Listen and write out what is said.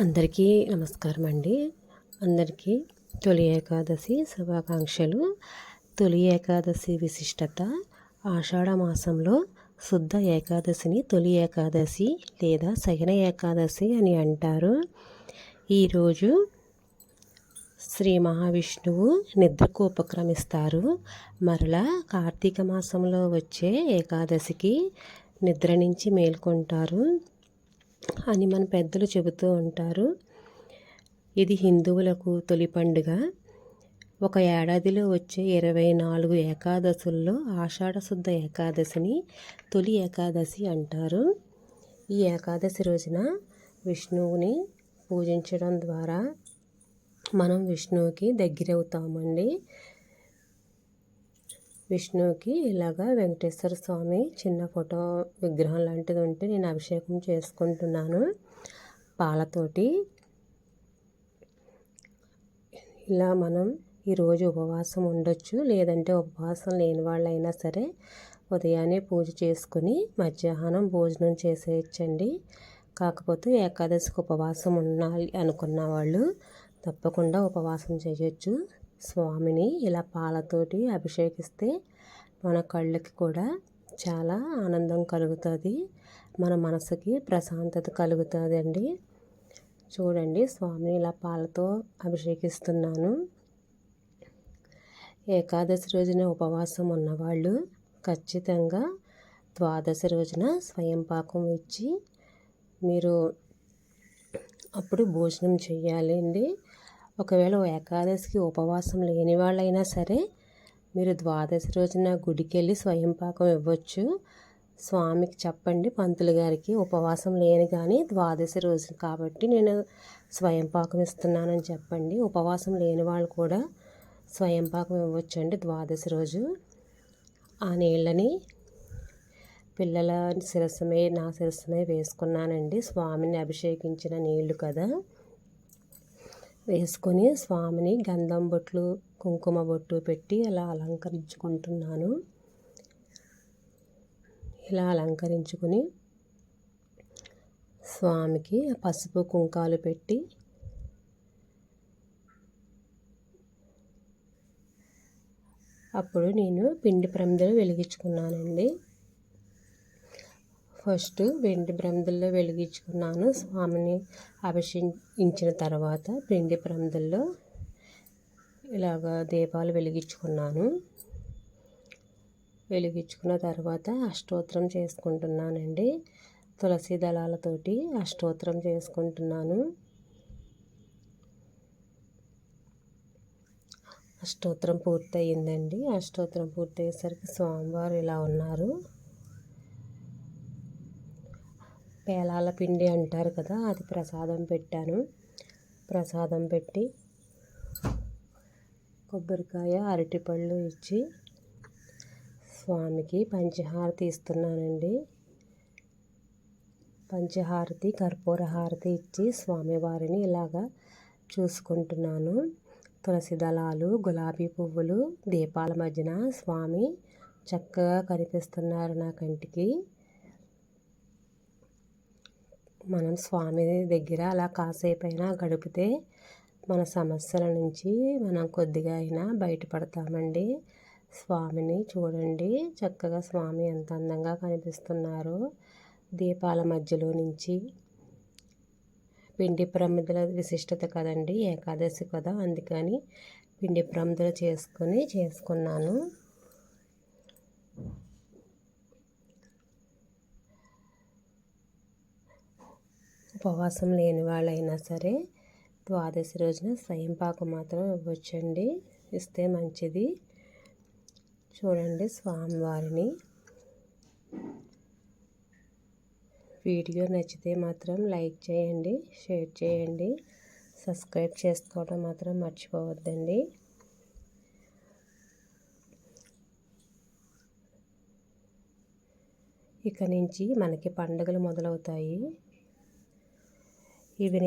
అందరికీ నమస్కారం అండి అందరికీ తొలి ఏకాదశి శుభాకాంక్షలు. తొలి ఏకాదశి విశిష్టత ఆషాఢ మాసంలో శుద్ధ ఏకాదశిని తొలి ఏకాదశి లేదా శయన ఏకాదశి అని అంటారు. ఈరోజు శ్రీ మహావిష్ణువు నిద్రకు ఉపక్రమిస్తారు. మరలా కార్తీక మాసంలో వచ్చే ఏకాదశికి నిద్ర నుంచి మేల్కొంటారు. అని మన పెద్దలు చెబుతూ ఉంటారు. ఇది హిందువులకు తొలి పండుగ. ఒక ఏడాదిలో వచ్చే ఇరవై నాలుగు ఏకాదశుల్లో ఆషాఢశుద్ధ ఏకాదశిని తొలి ఏకాదశి అంటారు. ఈ ఏకాదశి రోజున విష్ణువుని పూజించడం ద్వారా మనం విష్ణువుకి దగ్గరవుతామండి. విష్ణువుకి ఇలాగా వెంకటేశ్వర స్వామి చిన్న ఫోటో విగ్రహం లాంటిది ఉంటే నేను అభిషేకం చేసుకుంటున్నాను. పాలతోటి ఇలా మనం ఈరోజు ఉపవాసం ఉండొచ్చు. లేదంటే ఉపవాసం లేని వాళ్ళైనా సరే ఉదయాన్నే పూజ చేసుకుని మధ్యాహ్నం భోజనం చేసేయచ్చండి. కాకపోతే ఏకాదశికి ఉపవాసం ఉండాలి అనుకున్న వాళ్ళు తప్పకుండా ఉపవాసం చేయొచ్చు. స్వామిని ఇలా పాలతోటి అభిషేకిస్తే మన కళ్ళకి కూడా చాలా ఆనందం కలుగుతుంది. మన మనసుకి ప్రశాంతత కలుగుతుంది అండి చూడండి స్వామిని ఇలా పాలతో అభిషేకిస్తున్నాను. ఏకాదశి రోజున ఉపవాసం ఉన్నవాళ్ళు ఖచ్చితంగా ద్వాదశి రోజున స్వయం పాకం ఇచ్చి మీరు అప్పుడు భోజనం చేయాలి అండి ఒకవేళ ఏకాదశికి ఉపవాసం లేని వాళ్ళైనా సరే మీరు ద్వాదశి రోజున గుడికి వెళ్ళి స్వయం పాకం ఇవ్వచ్చు. స్వామికి చెప్పండి పంతులు గారికి ఉపవాసం లేని కానీ ద్వాదశి రోజు కాబట్టి నేను స్వయం పాకం ఇస్తున్నానని చెప్పండి. ఉపవాసం లేని వాళ్ళు కూడా స్వయం పాకం ఇవ్వచ్చండి ద్వాదశి రోజు. ఆ నీళ్ళని పిల్లల శిరస్సుమే నా శిరస్సుమే వేసుకున్నానండి. స్వామిని అభిషేకించిన నీళ్ళు కదా. వేసుకొని స్వామిని గంధం బొట్లు కుంకుమ బొట్టు పెట్టి అలా అలంకరించుకుంటున్నాను. ఇలా అలంకరించుకుని స్వామికి పసుపు కుంకాలు పెట్టి అప్పుడు నేను పిండి ప్రమిదలు వెలిగించుకున్నానండి. ఫస్ట్ వెండి బ్రహ్మదుల్లో వెలిగించుకున్నాను. స్వామిని అభిషేకించిన తర్వాత పిండి బ్రహ్మదుల్లో ఇలాగ దీపాలు వెలిగించుకున్నాను. వెలిగించుకున్న తర్వాత అష్టోత్తరం చేసుకుంటున్నానండి. తులసి దళాలతోటి అష్టోత్తరం చేసుకుంటున్నాను. అష్టోత్తరం పూర్తయిందండి. అష్టోత్తరం పూర్తయ్యేసరికి స్వామివారు ఇలా ఉన్నారు. పేలాల పిండి అంటారు కదా అది ప్రసాదం పెట్టాను. ప్రసాదం పెట్టి కొబ్బరికాయ అరటిపళ్ళు ఇచ్చి స్వామికి పంచహారతి ఇస్తున్నానండి. పంచహారతి కర్పూర హారతి ఇచ్చి స్వామివారిని ఇలాగా చూసుకుంటున్నాను. తులసి దళాలు గులాబీ పువ్వులు దీపాల మధ్యన స్వామి చక్కగా కనిపిస్తున్నారు నా కంటికి. మనం స్వామి దగ్గర అలా కాసేపు అయినా గడిపితే మన సమస్యల నుంచి మనం కొద్దిగా అయినా బయటపడతామండి. స్వామిని చూడండి. చక్కగా స్వామి ఎంత అందంగా కనిపిస్తున్నారు. దీపాల మధ్యలో నుంచి పిండి ప్రమిదల విశిష్టత కదండి ఏకాదశి కదా అందుకని పిండి ప్రమిదలు చేసుకొని చేసుకున్నాను. ఉపవాసం లేని వాళ్ళైనా సరే ద్వాదశి రోజున స్వయం పాకం మాత్రం ఇవ్వచ్చండి. ఇస్తే మంచిది. చూడండి స్వామివారిని. వీడియో నచ్చితే మాత్రం లైక్ చేయండి షేర్ చేయండి సబ్స్క్రైబ్ చేసుకోవడం మాత్రం మర్చిపోవద్దండి. ఇక నుంచి మనకి పండుగలు మొదలవుతాయి. ఈవినింగ్